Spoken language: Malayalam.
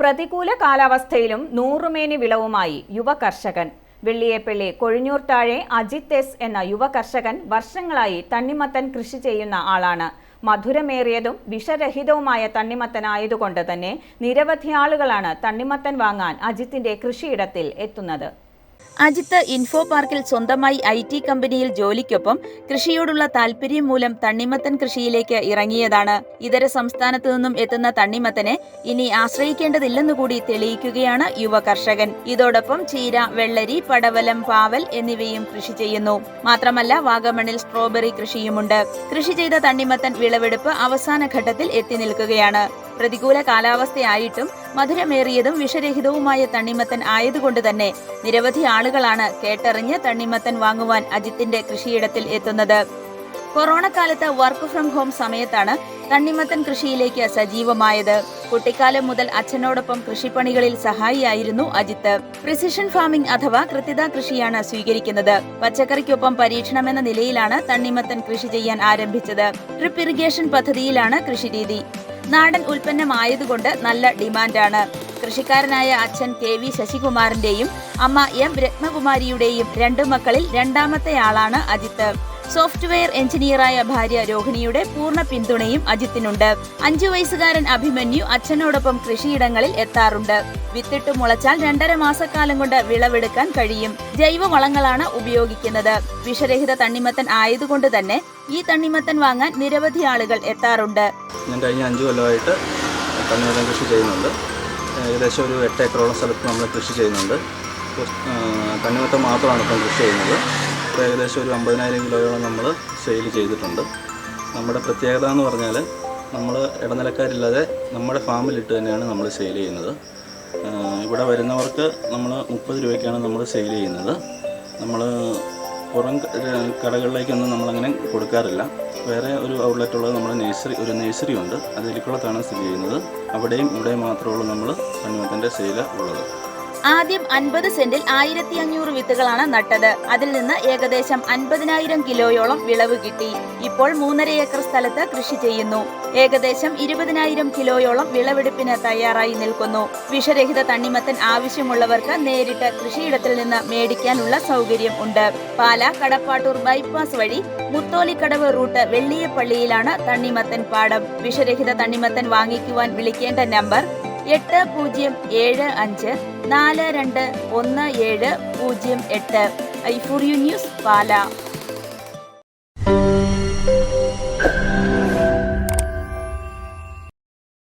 പ്രതികൂല കാലാവസ്ഥയിലും നൂറുമേനി വിളവുമായി യുവ കർഷകൻ വെള്ളിയേപ്പള്ളി കൊഴിഞ്ഞൂർ താഴെ അജിത് എസ് എന്ന യുവ കർഷകൻ വർഷങ്ങളായി തണ്ണിമത്തൻ കൃഷി ചെയ്യുന്ന ആളാണ്. മധുരമേറിയതും വിഷരഹിതവുമായ തണ്ണിമത്തനായതുകൊണ്ട് തന്നെ നിരവധി ആളുകളാണ് തണ്ണിമത്തൻ വാങ്ങാൻ അജിത്തിന്റെ കൃഷിയിടത്തിൽ എത്തുന്നത്. അജിത്ത് ഇൻഫോ പാർക്കിൽ സ്വന്തമായി ഐ ടി കമ്പനിയിൽ ജോലിക്കൊപ്പം കൃഷിയോടുള്ള താല്പര്യം മൂലം തണ്ണിമത്തൻ കൃഷിയിലേക്ക് ഇറങ്ങിയതാണ്. ഇതര സംസ്ഥാനത്തു നിന്നും എത്തുന്ന തണ്ണിമത്തനെ ഇനി ആശ്രയിക്കേണ്ടതില്ലെന്നു കൂടി തെളിയിക്കുകയാണ് യുവ കർഷകൻ. ഇതോടൊപ്പം ചീര വെള്ളരി പടവലം പാവൽ എന്നിവയും കൃഷി ചെയ്യുന്നു. മാത്രമല്ല വാഗമണിൽ സ്ട്രോബെറി കൃഷിയുമുണ്ട്. കൃഷി ചെയ്ത തണ്ണിമത്തൻ വിളവെടുപ്പ് അവസാന ഘട്ടത്തിൽ എത്തി നിൽക്കുകയാണ്. പ്രതികൂല കാലാവസ്ഥയായിട്ടും മധുരമേറിയതും വിഷരഹിതവുമായ തണ്ണിമത്തൻ ആയതുകൊണ്ട് തന്നെ നിരവധി ആളുകളാണ് കേട്ടറിഞ്ഞ് തണ്ണിമത്തൻ വാങ്ങുവാൻ അജിത്തിന്റെ കൃഷിയിടത്തിൽ എത്തുന്നത്. കൊറോണ കാലത്ത് വർക്ക് ഫ്രം ഹോം സമയത്താണ് തണ്ണിമത്തൻ കൃഷിയിലേക്ക് സജീവമായത്. കുട്ടിക്കാലം മുതൽ അച്ഛനോടൊപ്പം കൃഷിപ്പണികളിൽ സഹായിയായിരുന്നു അജിത്ത്. പ്രിസിഷൻ ഫാമിംഗ് അഥവാ കൃത്യത കൃഷിയാണ് സ്വീകരിക്കുന്നത്. പച്ചക്കറിക്കൊപ്പം പരീക്ഷണമെന്ന നിലയിലാണ് തണ്ണിമത്തൻ കൃഷി ചെയ്യാൻ ആരംഭിച്ചത്. ഡ്രിപ്പ് ഇറിഗേഷൻ പദ്ധതിയിലാണ് കൃഷിരീതി. നാടൻ ഉൽപ്പന്നമായതുകൊണ്ട് നല്ല ഡിമാൻഡാണ്. കൃഷിക്കാരനായ അച്ഛൻ കെ വി ശശികുമാറിന്റെയും അമ്മ എം രത്നകുമാരിയുടെയും രണ്ടു മക്കളിൽ രണ്ടാമത്തെയാളാണ് അജിത്ത്. സോഫ്റ്റ്വെയർ എഞ്ചിനീയറായ ഭാര്യ രോഹിണിയുടെ പൂർണ പിന്തുണയും അജിത്തിനുണ്ട്. അഞ്ചു വയസ്സുകാരൻ അഭിമന്യു അച്ഛനോടൊപ്പം കൃഷിയിടങ്ങളിൽ എത്താറുണ്ട്. വിത്തിട്ട് മുളച്ചാൽ രണ്ടര മാസക്കാലം കൊണ്ട് വിളവെടുക്കാൻ കഴിയും. ജൈവ വളങ്ങളാണ് ഉപയോഗിക്കുന്നത്. വിഷരഹിത തണ്ണിമത്തൻ ആയതുകൊണ്ട് തന്നെ ഈ തണ്ണിമത്തൻ വാങ്ങാൻ നിരവധി ആളുകൾ എത്താറുണ്ട്. ഞാൻ കഴിഞ്ഞ അഞ്ചു കൊല്ലമായിട്ട് തണ്ണിമത്തൻ കൃഷി ചെയ്യുന്നുണ്ട്. ഏകദേശം ഒരു എട്ട് ഏക്കറോളം സ്ഥലത്ത് നമ്മൾ കൃഷി ചെയ്യുന്നുണ്ട്. തണ്ണിമത്തൻ മാത്രമാണ് ഇപ്പം കൃഷി ചെയ്യുന്നത്. ഇപ്പോൾ ഏകദേശം ഒരു അമ്പതിനായിരം കിലോയോളം നമ്മൾ സെയിൽ ചെയ്തിട്ടുണ്ട്. നമ്മുടെ പ്രത്യേകത എന്ന് പറഞ്ഞാൽ നമ്മൾ ഇടനിലക്കാരില്ലാതെ നമ്മുടെ ഫാമിലിട്ട് തന്നെയാണ് നമ്മൾ സെയിൽ ചെയ്യുന്നത്. ഇവിടെ വരുന്നവർക്ക് നമ്മൾ മുപ്പത് രൂപയ്ക്കാണ് നമ്മൾ സെയിൽ ചെയ്യുന്നത്. നമ്മൾ പുറം കടകളിലേക്കൊന്നും നമ്മളങ്ങനെ കൊടുക്കാറില്ല. വേറെ ഒരു ഔട്ട്ലെറ്റ് ഉള്ളത് നമ്മുടെ നേഴ്സറി ഒരു നേഴ്സറി ഉണ്ട്. അത് എലിക്കുളത്താണ് സ്ഥിതി ചെയ്യുന്നത്. അവിടെയും ഇവിടെയും മാത്രമേ ഉള്ളൂ നമ്മൾ കണ്ണൂത്തിന്റെ സെയിൽ ഉള്ളത്. ആദ്യം അൻപത് സെന്റിൽ ആയിരത്തി അഞ്ഞൂറ് വിത്തുകളാണ് നട്ടത്. അതിൽ നിന്ന് ഏകദേശം അൻപതിനായിരം കിലോയോളം വിളവ് കിട്ടി. ഇപ്പോൾ മൂന്നര ഏക്കർ സ്ഥലത്ത് കൃഷി ചെയ്യുന്നു. ഏകദേശം ഇരുപതിനായിരം കിലോയോളം വിളവെടുപ്പിന് തയ്യാറായി നിൽക്കുന്നു. വിഷരഹിത തണ്ണിമത്തൻ ആവശ്യമുള്ളവർക്ക് നേരിട്ട് കൃഷിയിടത്തിൽ നിന്ന് മേടിക്കാനുള്ള സൗകര്യം ഉണ്ട്. പാല കടപ്പാട്ടൂർ ബൈപ്പാസ് വഴി മുത്തോലിക്കടവ് റൂട്ട് വെള്ളിയപ്പള്ളിയിലാണ് തണ്ണിമത്തൻ പാടം. വിഷരഹിത തണ്ണിമത്തൻ വാങ്ങിക്കുവാൻ വിളിക്കേണ്ട നമ്പർ എട്ട് പൂജ്യം ഏഴ് അഞ്ച് നാല് രണ്ട് ഒന്ന് ഏഴ് പൂജ്യം എട്ട്. I for U news Pala.